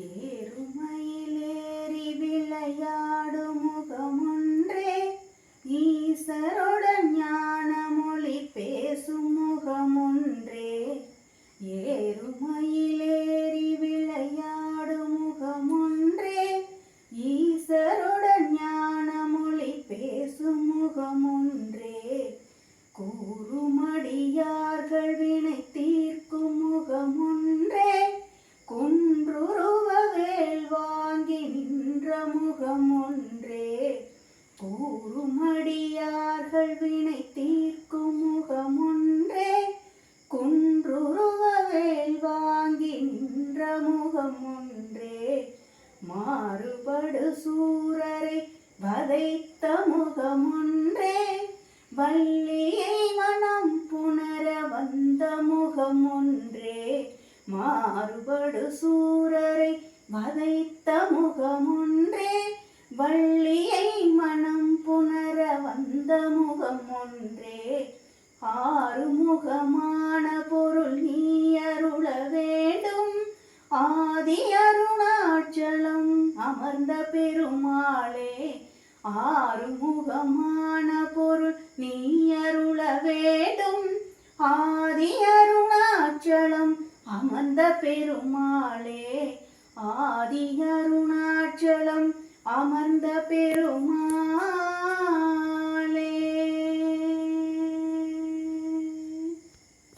ஏறுமையிலேறி விளையாடும் முகமொன்றே ஈசருடன் ஞான மொழி பேசும் முகமொன்றே. ஏறுமையிலேறி விளையாடும் முகமொன்றே ஈசருடன் ஞான மொழி பேசும் முகமொன்றே. கூறுமடியார்கள் நின்ற முகமொன்றே கூறுமடியார்கள் வினை தீர்க்கும் முகமொன்றே. குன்றுருவ வேல் வாங்கி நின்ற முகமொன்றே. மாறுபடு சூரரை வதைத்த முகம் ஒன்றே வள்ளியை மனம் புணர வந்த முகம் ஒன்றே மாறுபடு சூரரை வதைத்த முகமொன்றே வள்ளியை மனம் புணர வந்த முகமொன்றே. ஆறுமுகமான பொருள் நீ அருள வேண்டும். ஆதி அருணாச்சலம் அமர்ந்த பெருமாளே. ஆறுமுகமான பொருள் நீ அருள வேண்டும். ஆதி அருணாச்சலம் அமர்ந்த பெருமாளே. ஆதி அருணாச்சலம் அமர்ந்த பெருமா